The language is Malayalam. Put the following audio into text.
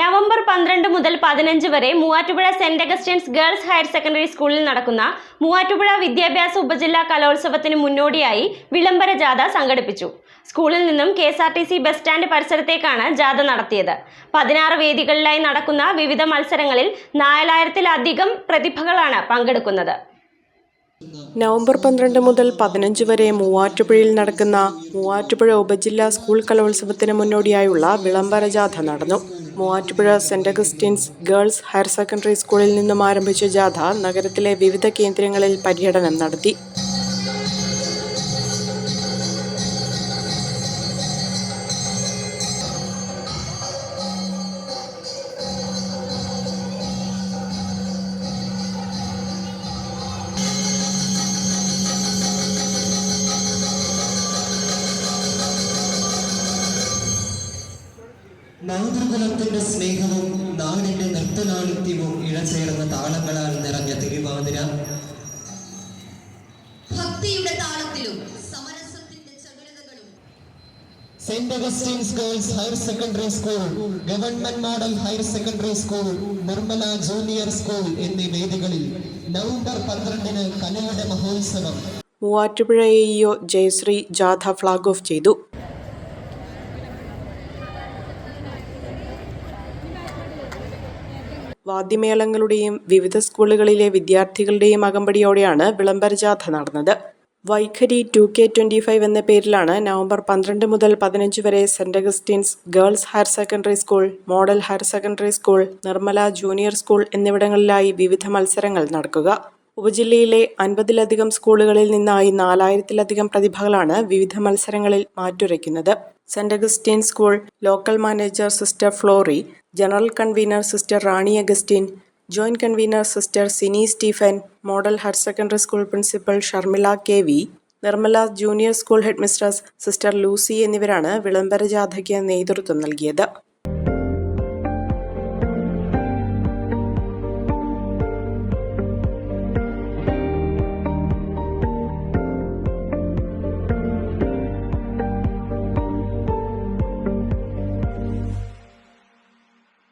നവംബർ പന്ത്രണ്ട് മുതൽ പതിനഞ്ച് വരെ Muvattupuzha Saint Augustine's Girls Higher Secondary സ്കൂളിൽ നടക്കുന്ന മൂവാറ്റുപുഴ വിദ്യാഭ്യാസ ഉപജില്ലാ കലോത്സവത്തിന് മുന്നോടിയായി വിളംബര ജാഥ സംഘടിപ്പിച്ചു. സ്കൂളിൽ നിന്നും K S R T C bus stand പരിസരത്തേക്കാണ് ജാഥ നടത്തിയത്. പതിനാറ് വേദികളിലായി നടക്കുന്ന വിവിധ മത്സരങ്ങളിൽ നാലായിരത്തിലധികം പ്രതിഭകളാണ് പങ്കെടുക്കുന്നത്. നവംബർ പന്ത്രണ്ട് മുതൽ പതിനഞ്ച് വരെ മൂവാറ്റുപുഴയിൽ നടക്കുന്ന മൂവാറ്റുപുഴ ഉപജില്ലാ സ്കൂൾ കലോത്സവത്തിന് മുന്നോടിയായുള്ള വിളംബര ജാഥ നടന്നു. Muvattupuzha Saint Augustine's Girls Higher Secondary സ്കൂളിൽ നിന്നും ആരംഭിച്ച ജാഥ നഗരത്തിലെ വിവിധ കേന്ദ്രങ്ങളിൽ പര്യടനം നടത്തി. മാതൃകുലത്തിന്റെ സ്നേഹവും നാടിന്റെ നൃത്തലാളിത്യവും ഇഴചേർന്ന താളങ്ങളാൽ നിറഞ്ഞ തിരുവാതിര. ഭക്തിയുടെ താളത്തിലും Saint Augustine's Girls Higher Secondary School Government Model Higher Secondary School Nirmala Junior School എന്നീ വേദികളിൽ നവംബർ പന്ത്രണ്ടിന് കലയുടെ മഹോത്സവം. മൂവാറ്റുപുഴ എ ഇഒ ജയശ്രീ ജാഥ ഫ്ളാഗ് ഓഫ് ചെയ്തു. വാദ്യമേളങ്ങളുടെയും വിവിധ സ്കൂളുകളിലെ വിദ്യാർത്ഥികളുടെയും അകമ്പടിയോടെയാണ് വിളംബര ജാഥ നടന്നത്. Vaikhari two K twenty five എന്ന പേരിലാണ് നവംബർ പന്ത്രണ്ട് മുതൽ പതിനഞ്ച് വരെ Saint Augustine's Girls Higher Secondary School Model Higher Secondary School Nirmala Junior School എന്നിവിടങ്ങളിലായി വിവിധ മത്സരങ്ങൾ നടക്കുക. ഉപജില്ലയിലെ അൻപതിലധികം സ്കൂളുകളിൽ നിന്നായി നാലായിരത്തിലധികം പ്രതിഭകളാണ് വിവിധ മത്സരങ്ങളിൽ മാറ്റുരയ്ക്കുന്നത്. Saint Augustine School local manager sister Flory general convener sister Rani Augustine joint convener sister Sini Stephen Model Higher Secondary School principal Sharmila K V Nirmala Junior School head mistress sister Lucy എന്നിവരാണ് വിളംബര ജാഥയ്ക്ക് നേതൃത്വം നൽകിയത്.